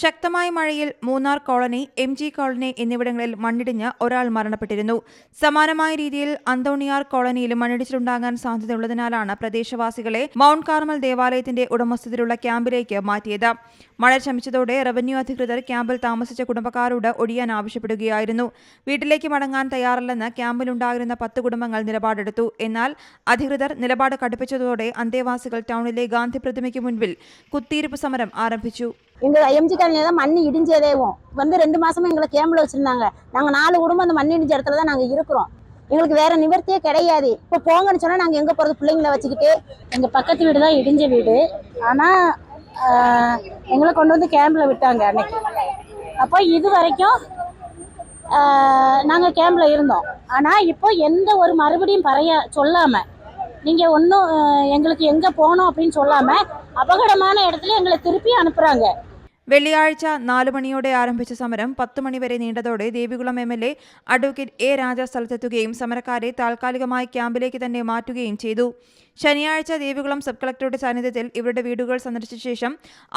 ശക്തമായ മഴയിൽ Munnar colony M G colony എന്നിവിടങ്ങളിൽ മണ്ണിടിഞ്ഞ് ഒരാൾ മരണപ്പെട്ടിരുന്നു. സമാനമായ രീതിയിൽ അന്തോണിയാർ കോളനിയിലും മണ്ണിടിച്ചിലുണ്ടാകാൻ സാധ്യതയുള്ളതിനാലാണ് പ്രദേശവാസികളെ മൗണ്ട് കാർമൽ ദേവാലയത്തിന്റെ ഉടമസ്ഥതയിലുള്ള ക്യാമ്പിലേക്ക് മാറ്റിയത്. മഴ ശമിച്ചതോടെ റവന്യൂ അധികൃതർ ക്യാമ്പിൽ താമസിച്ച കുടുംബക്കാരോട് ഒഴിയാൻ ആവശ്യപ്പെടുകയായിരുന്നു. വീട്ടിലേക്ക് മടങ്ങാൻ തയ്യാറല്ലെന്ന് ക്യാമ്പിലുണ്ടായിരുന്ന പത്ത് കുടുംബങ്ങൾ നിലപാടെടുത്തു. എന്നാൽ അധികൃതർ നിലപാട് കടുപ്പിച്ചതോടെ അന്തേവാസികൾ ടൗണിലെ ഗാന്ധി പ്രതിമയ്ക്ക് മുൻപിൽ കുത്തിയിരിപ്പ് സമരം ആരംഭിച്ചു. எங்க எம்ஜி காலனியில தான் மண் இடிஞ்சதேவும் வந்து ரெண்டு மாசமா எங்களை கேம்பில் வச்சிருந்தாங்க. நாங்க நாலு குடும்பம் அந்த மண் இடிஞ்ச இடத்துல தான் நாங்க இருக்கிறோம். எங்களுக்கு வேற நிவர்த்தியே கிடையாது. இப்போ போங்கன்னு சொன்னா நாங்க எங்க போறது? பிள்ளைங்களை வச்சுக்கிட்டு எங்கள் பக்கத்து வீடு தான் இடிஞ்ச வீடு. ஆனால் எங்களை கொண்டு வந்து கேம்பில் விட்டாங்க அன்னைக்கு. அப்போ இது வரைக்கும் நாங்கள் கேம்பில் இருந்தோம். ஆனால் இப்போ எந்த ஒரு மறுபடியும் பறைய சொல்லாமல் நீங்கள் ஒன்றும் எங்களுக்கு எங்கே போகணும் அப்படின்னு சொல்லாமல் அபகடமான இடத்துல எங்களை திருப்பி அனுப்புகிறாங்க വെള്ളിയാഴ്ച നാലു മണിയോടെ ആരംഭിച്ച സമരം പത്ത് മണിവരെ നീണ്ടതോടെ Devikulam M L A advocate A Raja സ്ഥലത്തെത്തുകയും സമരക്കാരെ താൽക്കാലികമായി ക്യാമ്പിലേക്ക് തന്നെ മാറ്റുകയും ചെയ്തു. ശനിയാഴ്ച ദേവികുളം സബ് കളക്ടറുടെ സാന്നിധ്യത്തിൽ ഇവരുടെ വീടുകൾ സന്ദർശിച്ച ശേഷം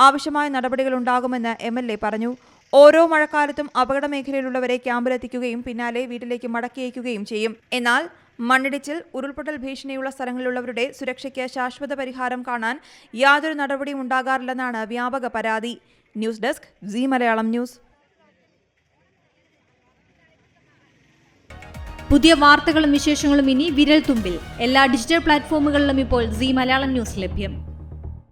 ആവശ്യമായ നടപടികളുണ്ടാകുമെന്ന് എം എൽ എ പറഞ്ഞു. ഓരോ മഴക്കാലത്തും അപകട മേഖലയിലുള്ളവരെ ക്യാമ്പിലെത്തിക്കുകയും പിന്നാലെ വീട്ടിലേക്ക് മടക്കിയേക്കുകയും ചെയ്യും. എന്നാൽ മണ്ണിടിച്ചിൽ ഉരുൾപൊട്ടൽ ഭീഷണിയുള്ള സ്ഥലങ്ങളിലുള്ളവരുടെ സുരക്ഷയ്ക്ക് ശാശ്വത പരിഹാരം കാണാൻ യാതൊരു നടപടിയും ഉണ്ടാകാറില്ലെന്നാണ് വ്യാപക പരാതി. News desk Zee Malayalam news. പുതിയ വാർത്തകളും വിശേഷങ്ങളും ഇനി വിരൽ തുമ്പിൽ എല്ലാ ഡിജിറ്റൽ പ്ലാറ്റ്ഫോമുകളിലും ഇപ്പോൾ സി മലയാളം ന്യൂസ് ലഭ്യം.